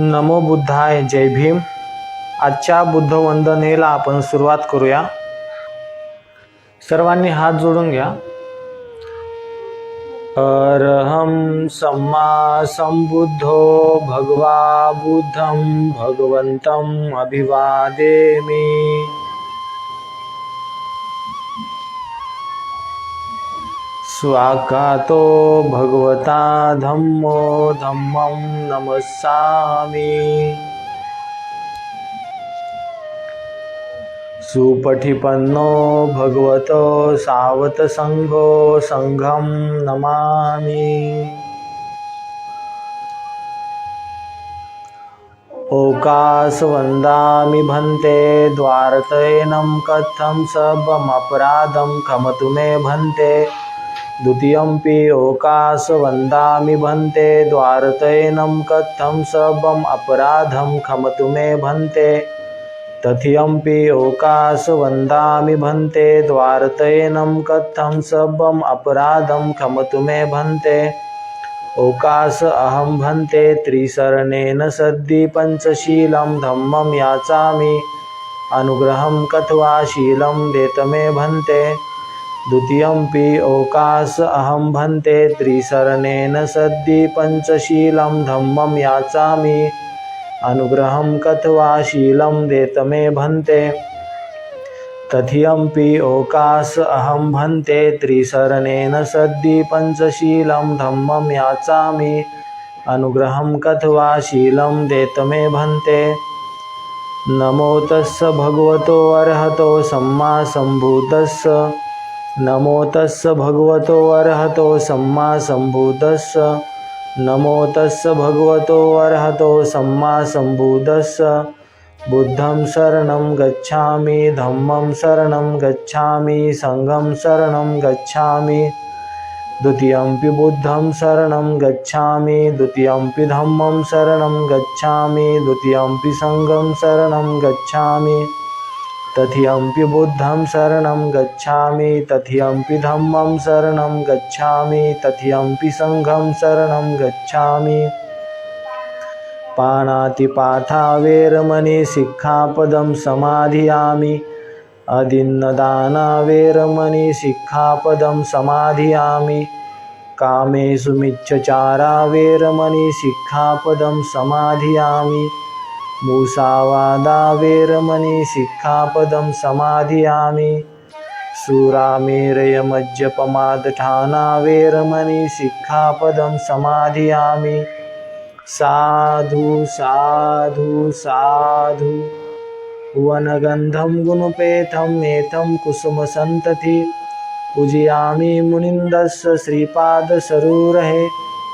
नमो बुद्धाय जय भीम. आजच्या बुद्ध वंदनेला आपण सुरुवात करूया. सर्वांनी हात जोडून घ्या. अरहम सम्मा संबुद्धो भगवा बुद्धं अभिवादे मी स्वाकातो भगवता धम्मो धम्मं नमस्सामि। सुपठिपन्नो भगवतो सावतसङ्घो सङ्घं नमामि। ओकासवन्दामि भन्ते द्वारतयनं कथं सबमपराधं खमतु मे भन्ते। द्वितीयम्पि ओकासवन्दामि भन्ते द्वारतयनं कथं सबम् अपराधं खमतु मे भन्ते। तथियम्पि ओकासवन्दामि भन्ते द्वारतयनं कथं सबम् अपराधं खमतु मे भन्ते। ओकास अहं भन्ते त्रिशरणेन सद्धि पञ्चशीलं धम्मं याचामि। अनुग्रहं कथवा शीलं देतमे भन्ते। द्वितीयम्पि ओकास अहं भन्ते त्रिशरणेन सद्दि पञ्चशीलं धम्मं याचामि। अनुग्रहं कथवा शीलं देतमे भन्ते। भन्ते पि ओकास अहं भन्ते त्रिशरणेन सद्दि पञ्चशीलं धम्मं याचामि। अनुग्रहं कथवा शीलं देतमे भन्ते। नमो तस्स भगवतो अर्हतो सम्मा सम्भूतस्य नमो तस्स भगवतो अर्हतो सम्मा सम्भूतस्स। नमो तस्स भगवतो अर्हतो सम्मा सम्भूतस्स। बुद्धं शरणं गच्छामि धम्मं शरणं गच्छामि सङ्घं शरणं गच्छामि। द्वितीयमपि बुद्धं शरणं गच्छामि द्वितीयमपि धम्मं शरणं गच्छामि द्वितीयम्पि सङ्घं शरणं गच्छामि। तथियम्पि बुद्धं शरणं गच्छामि तथियम्पि धम्मं शरणं गच्छामि तथियम्पि सङ्घं शरणं गच्छामि। पाणातिपाठा वेरमणि सिक्खापदं समाधियामि। अदिन्नदाना वेरमणि सिक्खापदं समाधियामि। कामेषु मिच्छचारा वेरमणि सिक्खापदं समाधियामि मूसावादा वेरमणि सिक्खापदं समाधियामि। सुरामेरयमज्जपमादठाना वेरमणि सिक्खापदं समाधियामि। साधु साधु साधु। वनगन्धं गुणपेथं एतं कुसुमसन्तति। पूजयामि मुनिन्दस्य श्रीपादसरोरहे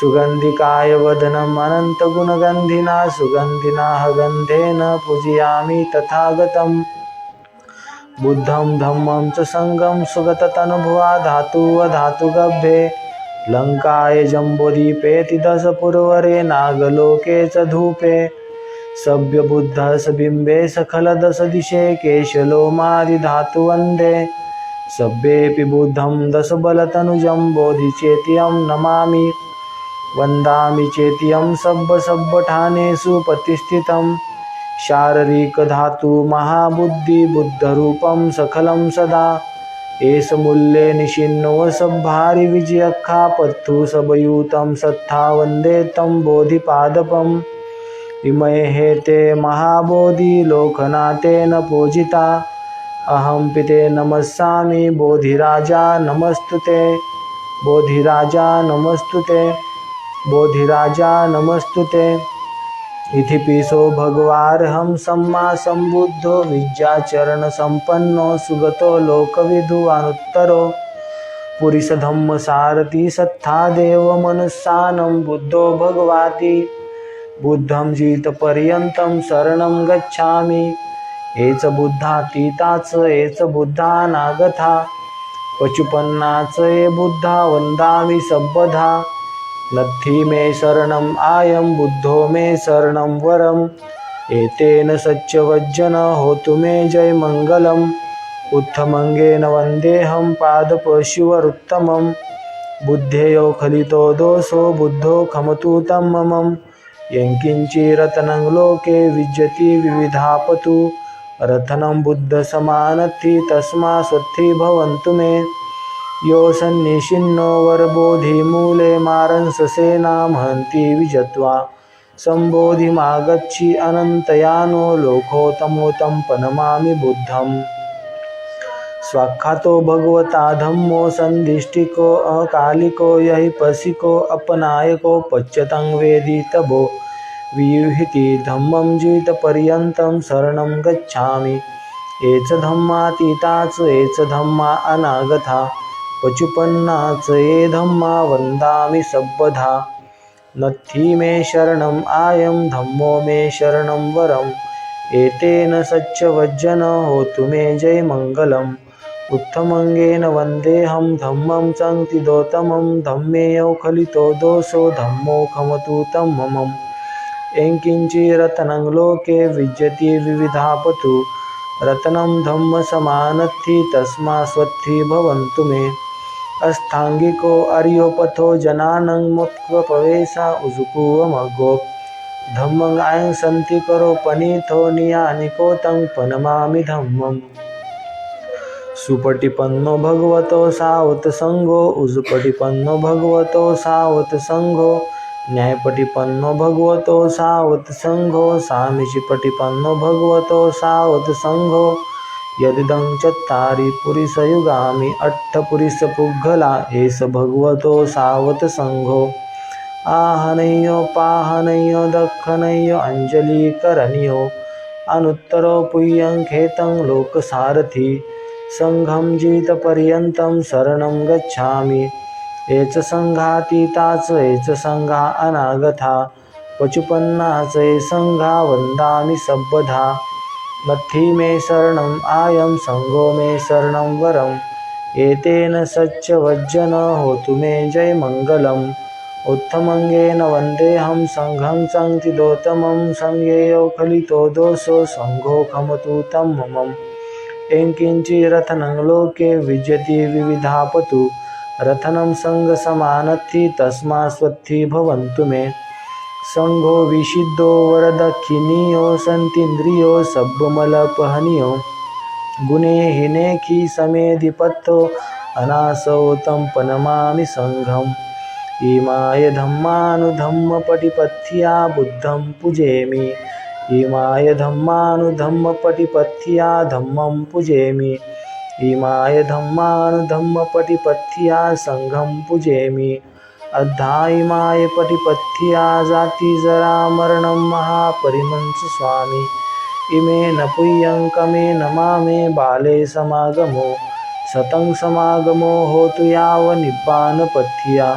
सुगन्धिकाय वदनम् अनन्तगुणगन्धिना सुगन्धिना गन्धेन पूजयामि तथागतं बुद्धं धम्मं च सङ्गं सुगततनुभुवा धातुवधातुगभ्ये लङ्काय जम्बुदीपेति दशपुरवरे नागलोके च धूपे। सभ्यबुद्धः स बिम्बे सखलदशदिशे केशलोमादिधातुवन्दे। सभ्येऽपि बुद्धं दशबलतनुजं बोधिचेत्यं नमामि। वन्दामि चेत्यं सब्बसब्बठानेषु प्रतिष्ठितं। शारीरिकधातु महाबुद्धिबुद्धरूपं सखलं सदा। एष मूल्ये निशिन्नो सब्भारि विजयखा पत्थु सबयूतं सत्था वन्दे तं बोधिपादपम् इमये हेते महाबोधिलोकनाथेन पूजिता। अहं पिते नमस्सामि बोधिराजा नमस्तु ते। बोधिराजा नमस्तु ते। बोधिराजा नमस्तु ते पीसो भगवार्हं सम्मा सम्बुद्धो विद्याचरणसम्पन्नो सुगतो लोकविधुवानुत्तरो पुरिषधम्मसारथि सत्था देवमनुस्सानं बुद्धो भगवाति। बुद्धं जितपर्यन्तं शरणं गच्छामि। हेच बुद्धातीताच हेच बुद्धानागथा पशुपन्नाच ये बुद्धा वन्दामि सबधा नद्धि मे शरणम् आयं बुद्धो मे शरणं वरम् एतेन सच्चवज्जन होतु मे जय मङ्गलम् उत्थमङ्गेन वन्देऽहं पादपशिवरुत्तमं बुद्धेयो खलितो दोषो बुद्धो खमतु तं ममम् यङ्किञ्चिरतनं लोके विद्यति विविधापतु। रथनं बुद्धसमानत्थि तस्मा स्वत्थि भवन्तु मे। यो सन्निशिन्नो वरबोधिमूले मारंससेनामहन्ति विजत्वा। सम्बोधिमागच्छि अनन्तयानो लोकोतमोतं पनमामि बुद्धम्। स्वाख्यातो भगवता धम्मो सन्धिष्ठिको अकालिको यहि पसिको अपनायको पच्यतं वेदितभो वियुहिति धम्मं जीवितपर्यन्तं शरणं गच्छामि। एच धम्मातीताच एच धम्मा अनागथा पचुपन्नाच ये धम्मा वन्दामि सब्बधा। नत्थी मे शरणम् आयं धम्मो मे शरणं वरम्। एतेन सच्चवज्जन होतु मे जयमङ्गलम् उत्तमङ्गेन वन्देऽहं धम्मं सङ्क्तिदोत्तमं धम्मेयो खलितो दोषो धम्मो खमतु तं ममम् एङ्किञ्चिरतनं लोके विद्यति विविधापतु। रत्नं धम्मसमानत्थि तस्मा स्वत्थि भवन्तु मे। अस्थाङ्गिको अर्योपथो जनानं मुत्क्वपवेशा उजुकुवमगो धम्मं आयं सन्ति करो पनीथो नियानिको तं पनमामि धम्मम्। सुपटिपन्नो भगवतो सावतसङ्गो उजुपटिपन्नो भगवतो सावतसङ्गो न्यायपटिपन्नो भगवतो सावत सामिषिपटिपन्नो भगवतो सावत संघो यदिदं चत्तारि पुरिसयुगामि अट्ठपुरिसपुग्गला एष भगवतो सावत संघो आहनय्यो पाहनय्यो दख्खनय्यो अञ्जलीकरणीयो अनुत्तरो पुय्यङ्खेतं लोकसारथि लोकसारथी। सङ्घं जीतपर्यन्तं शरणं गच्छामि। ये च सङ्घातीता च ये एच सङ्घा अनागथा। पचुपन्नाच ये सङ्घा वन्दामि सब्बधा। मथी मे शरणम् आयं संगो मे शरणं वरम् एतेन सच्च वज्जन होतु मे जय मङ्गलम् उत्तमङ्गेन वन्देऽहं सङ्घं सङ्क्तिदोत्तमं सङ्गेयो खलितो दोषो सङ्घो खमतु तं ममम्। एङ्किञ्चिरथनं लोके विजयति विविधापतु। रथनं सङ्गसमानत्थि तस्मा स्वत्थि भवन्तु मे। सङ्घो विशिद्धो वरदक्षिणीयो सन्तीन्द्रियो सब्बमलपहनीयो। गुणे हिनेखी समेधिपत्तो अनासौ तं पनमामि सङ्घम् इमाय धम्मानुधम्मपटिपथ्या बुद्धं पूजेमि इमाय धम्मानुधम्मपटिपथ्या धम्मं पूजेमि इमाय धम्मानुधम्मपटिपथ्या सङ्घं पूजेमि अद्धा इमाय जरा जातिजरामरणं महापरिमंस स्वामी. इमे न पुय्यं कमे न मामे बाले समागमो सतं समागमो होतु यावनिब्बानपथ्या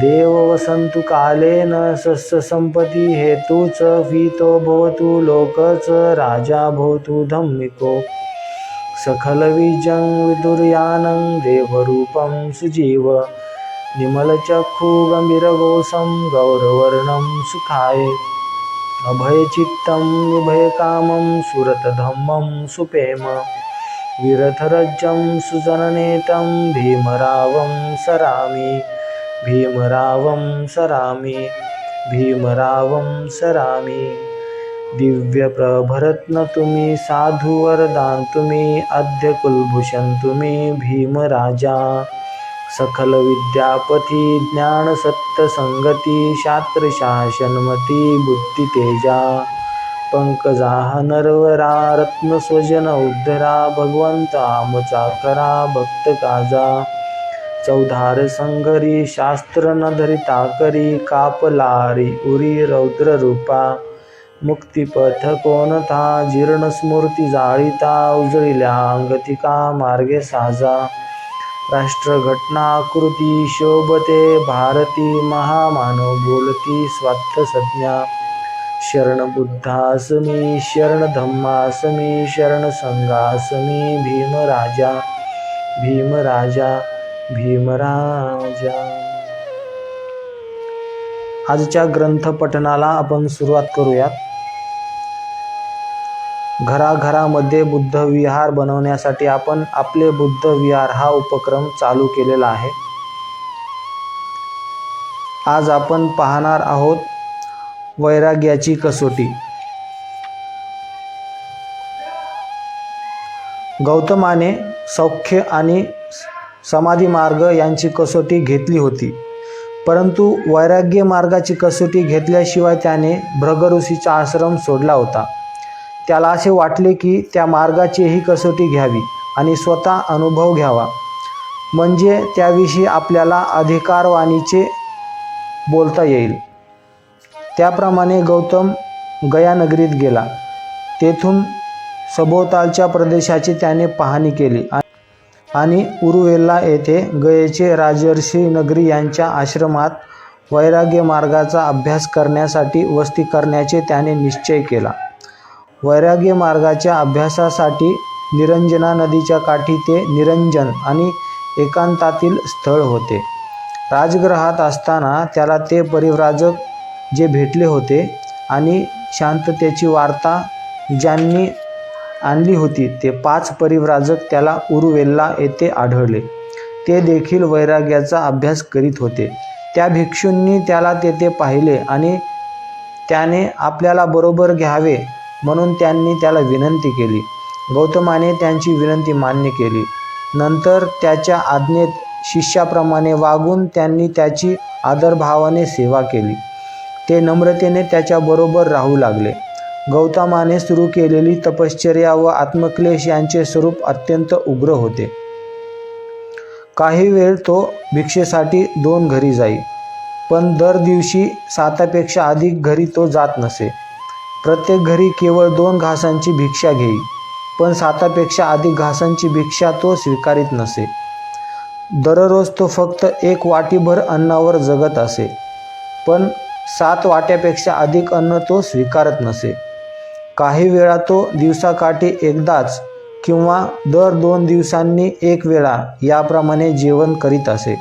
देव वसन्तु कालेन सस्यसम्पत्ति हेतु च वीतो भवतु लोक च राजा भवतु धम्मिको. सकलविजं विदुर्यानं देवरूपं सुजीव निमलचक्षुगम्भीरघोषं गौरवर्णं सुखाय। अभयचित्तं निभयकामं सुरतधम्मं सुपेम। विरथरज्जं सुजननेतं भीमरावं सरामि। भीमरावं सरामि। भीमरावं सरामि। दिव्यप्रभरत्न तुम्ही साधुवरदान तुम्ही अद्य कुलभूषण तुम्ही भीमराजा सखल विद्यापती ज्ञान सत्यसंगती शास्त्रशासनमती बुद्धितेजा पंकजाह नरवरा रत्नस्वजन उद्धरा भगवंत आमचा करा भक्त काजा। चौधार संगरी शास्त्र न धरिता करी कापलारी उरी रौद्र रूपा। मुक्तिपथ कोणता जीर्ण स्मृती जाळीता उजळिल्या अंगतिका मार्गे साजा। राष्ट्रघटना आकृती शोभते भारती महामानव बोलती स्वार्थ संज्ञा शरण बुद्धासमी शरण धम्मासमी शरण संघासमी भीमराजा भीमराजा भीमराजा. आजच्या ग्रंथपठनाला आपण सुरुवात करूयात. घराघरामध्ये बुद्ध विहार बनवण्यासाठी आपण आपले बुद्ध विहार हा उपक्रम चालू केलेला आहे. आज आपण पाहणार आहोत वैराग्याची कसोटी. गौतमाने सौख्य आणि समाधी मार्ग यांची कसोटी घेतली होती. परंतु वैराग्य मार्गाची कसोटी घेतल्याशिवाय त्याने भ्रगऋषीचा आश्रम सोडला होता. त्याला असे वाटले की त्या मार्गाचीही कसोटी घ्यावी आणि स्वतः अनुभव घ्यावा. म्हणजे त्याविषयी आपल्याला अधिकारवाणीचे बोलता येईल. त्याप्रमाणे गौतम गयानगरीत गेला. तेथून सभोवतालच्या प्रदेशाची त्याने पाहणी केली आणि उरुवेल्ला येथे गयेचे राजर्षी नगरी यांच्या आश्रमात वैराग्य मार्गाचा अभ्यास करण्यासाठी वस्ती करण्याचे त्याने निश्चय केला. वैराग्य मार्गाच्या अभ्यासासाठी निरंजना नदीच्या काठी ते निरंजन आणि एकांतातील स्थळ होते. राजगृहात असताना त्याला ते परिव्राजक जे भेटले होते आणि शांततेची वार्ता ज्यांनी आणली होती ते पाच परिव्राजक त्याला उरुवेल्ला येथे आढळले. ते देखील वैराग्याचा अभ्यास करीत होते. त्या भिक्षूंनी त्याला तेथे पाहिले आणि त्याने आपल्याला बरोबर घ्यावे म्हणून त्यांनी त्याला विनंती केली. गौतमाने त्यांची विनंती मान्य केली. नंतर त्याच्या आज्ञेत शिष्याप्रमाणे वागून त्यांनी त्याची आदरभावाने सेवा केली. ते नम्रतेने त्याच्याबरोबर राहू लागले. गौतमाने सुरू केलेली तपश्चर्या व आत्मक्लेश यांचे स्वरूप अत्यंत उग्र होते. काही वेळ तो भिक्षेसाठी दोन घरी जाई. पण दर दिवशी सातापेक्षा अधिक घरी तो जात नसे. प्रत्येक घरी केवळ दोन घासांची भिक्षा घेई पण सातापेक्षा अधिक घासांची भिक्षा तो स्वीकारित नसे. दररोज तो फक्त एक वाटीभर अन्नावर जगत असे पण सात वाट्यापेक्षा अधिक अन्न तो स्वीकारत नसे. काही वेळा तो दिवसाकाठी एकदाच किंवा दर दोन दिवसांनी एक वेळा याप्रमाणे जेवण करीत असे.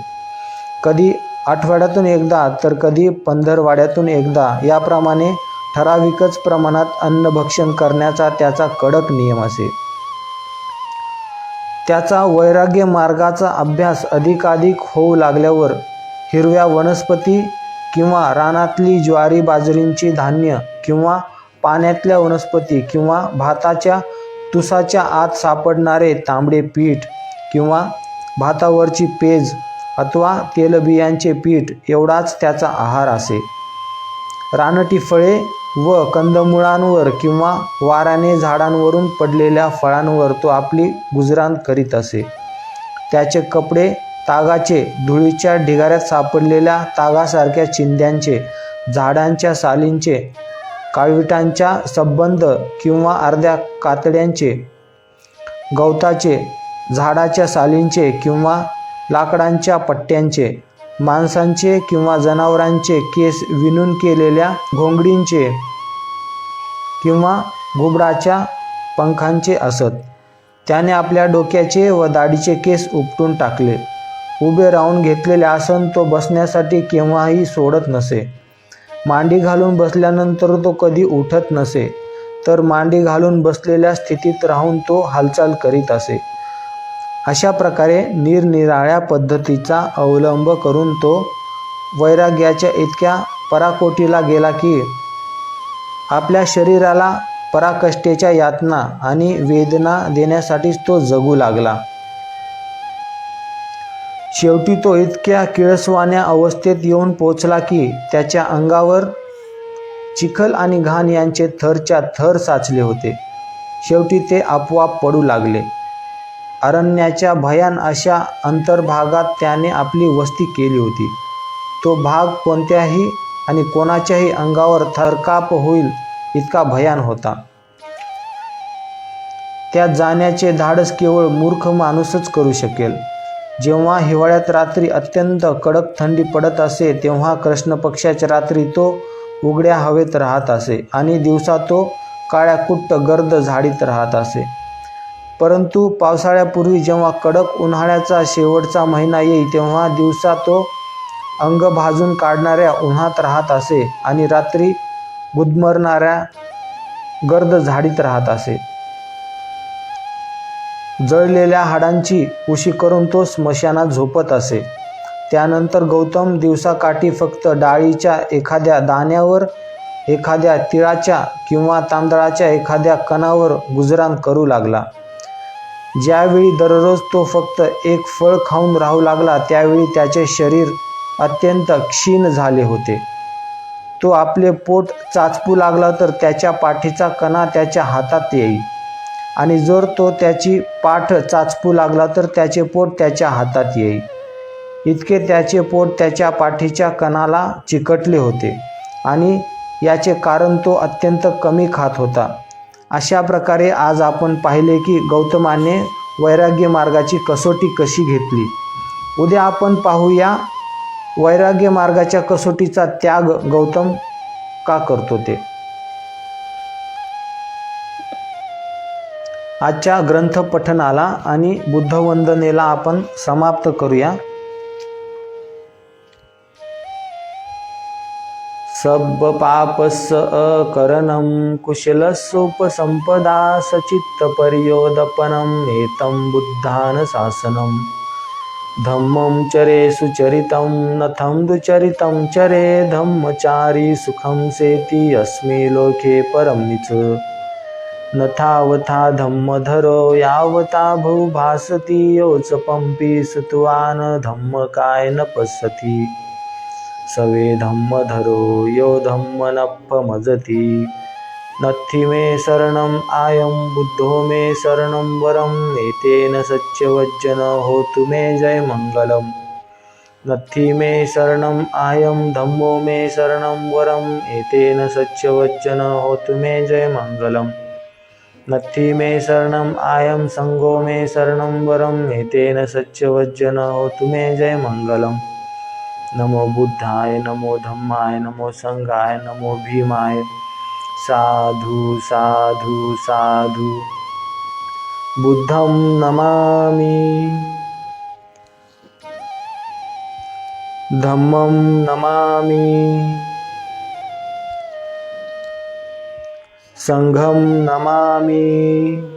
कधी आठवड्यातून एकदा तर कधी पंधरवाड्यातून एकदा याप्रमाणे ठराविकच प्रमाणात अन्नभक्षण करण्याचा त्याचा कडक नियम असे. त्याचा वैराग्य मार्गाचा अभ्यास अधिकाधिक होऊ लागल्यावर हिरव्या वनस्पती किंवा रानातली ज्वारी बाजरींची धान्य किंवा पाण्यातल्या वनस्पती किंवा भाताच्या तुसाच्या आत सापडणारे तांबडे पीठ किंवा भातावरची पेज अथवा तेलबियांचे पीठ एवढाच त्याचा आहार असे. रानटी फळे व कंदमुळांवर किंवा वाराने झाडांवरून पडलेल्या फळांवर तो आपली गुजराण करीत असे. त्याचे कपडे तागाचे धुळीच्या ढिगाऱ्यात सापडलेल्या तागासारख्या चिंध्यांचे झाडांच्या सालींचे काळविटांच्या संबंध किंवा अर्ध्या कातड्यांचे गवताचे झाडाच्या सालींचे किंवा लाकडांच्या पट्ट्यांचे माणसांचे किंवा जनावरांचे केस विणून केलेल्या घोंगडींचे किंवा घुबडाच्या पंखांचे असत. त्याने आपल्या डोक्याचे व दाढीचे केस उपटून टाकले. उभे राहून घेतलेले आसन तो बसण्यासाठी केव्हाही सोडत नसे. मांडी घालून बसल्यानंतर तो कधी उठत नसे. तर मांडी घालून बसलेल्या स्थितीत राहून तो हालचाल करीत असे. अशा प्रकारे निरनिराळ्या पद्धतीचा अवलंब करून तो वैराग्याच्या इतक्या पराकोटीला गेला की आपल्या शरीराला पराकष्टेच्या यातना आणि वेदना देण्यासाठीच तो जगू लागला. शेवटी तो इतक्या किळसवाण्या अवस्थेत येऊन पोचला की त्याच्या अंगावर चिखल आणि घाण यांचे थरच्या थर साचले होते. शेवटी ते आपोआप पडू लागले. अरण्याच्या भयान अशा अंतर्भागात त्याने आपली वस्ती केली होती. तो भाग कोणत्याही आणि कोणाच्याही अंगावर थरकाप होईल इतका भयान होता. त्यात जाण्याचे धाडस केवळ मूर्ख माणूसच करू शकेल. जेव्हा हिवाळ्यात रात्री अत्यंत कडक थंडी पडत असे तेव्हा कृष्ण पक्षाच्या रात्री तो उघड्या हवेत राहत असे आणि दिवसा तो काळ्या कुट्ट गर्द झाडीत राहत असे. परंतु पावसाळ्यापूर्वी जेव्हा कडक उन्हाळ्याचा शेवटचा महिना येई तेव्हा दिवसा तो अंग भाजून काढणाऱ्या उन्हात राहत असे आणि रात्री गुदमरणाऱ्या गर्द झाडीत राहत असे. जळलेल्या हाडांची उशी करून तो स्मशानात झोपत असे. त्यानंतर गौतम दिवसाकाठी फक्त डाळीच्या एखाद्या दाण्यावर एखाद्या तिळाच्या किंवा तांदळाच्या एखाद्या कणावर गुजराण करू लागला. ज्यावेळी दररोज तो फक्त एक फळ खाऊन राहू लागला त्यावेळी त्याचे शरीर अत्यंत क्षीण झाले होते. तो आपले पोट चाचपू लागला तर त्याच्या पाठीचा कणा त्याच्या हातात येई. आणि जर तो त्याची पाठ चाचपू लागला तर त्याचे पोट त्याच्या हातात येई. इतके त्याचे पोट त्याच्या पाठीच्या कणाला चिकटले होते आणि याचे कारण तो अत्यंत कमी खात होता. अशा प्रकारे आज आपण पाहिले की गौतमाने वैराग्य मार्गाची कसोटी कशी घेतली. उद्या आपण पाहूया वैराग्य मार्गाच्या कसोटीचा त्याग गौतम का करतो ते. आजच्या ग्रंथ पठनाला आणि बुद्धवंदनेला आपण समाप्त करूया. सब पापस अकरणं सचित्तपर्योदपनं एतं बुद्धानशासनं। धम्मं चरे सुचरितं नथं दुचरितं चरे धम्मचारी सुखं सेति अस्मे लोके परं निच। नथावथा धम्मधरो यावता भूभासति योच पंपी सुतवान धम्म काय न पश्यति। सवे धम्मधरो यो धम्मनप्पमजति नत्थि मे शरणम् आयं बुद्धो मे शरणं वरम् एतेन सच्यवज्जन होतु मे जय नत्थि मे शरणम् आयं धम्मो मे शरणं वरम् एतेन सच्यवज्जन होतु मे जय नत्थि मे शरणम् आयं सङ्गो मे शरणं वरम् एतेन सच्यवज्जन होतु मे जय नमो बुद्धाय नमो धम्माय नमो संघाय नमो भीमाय। साधु साधु साधु। बुद्धं नमामि। धम्मं नमामि। संघं नमामि।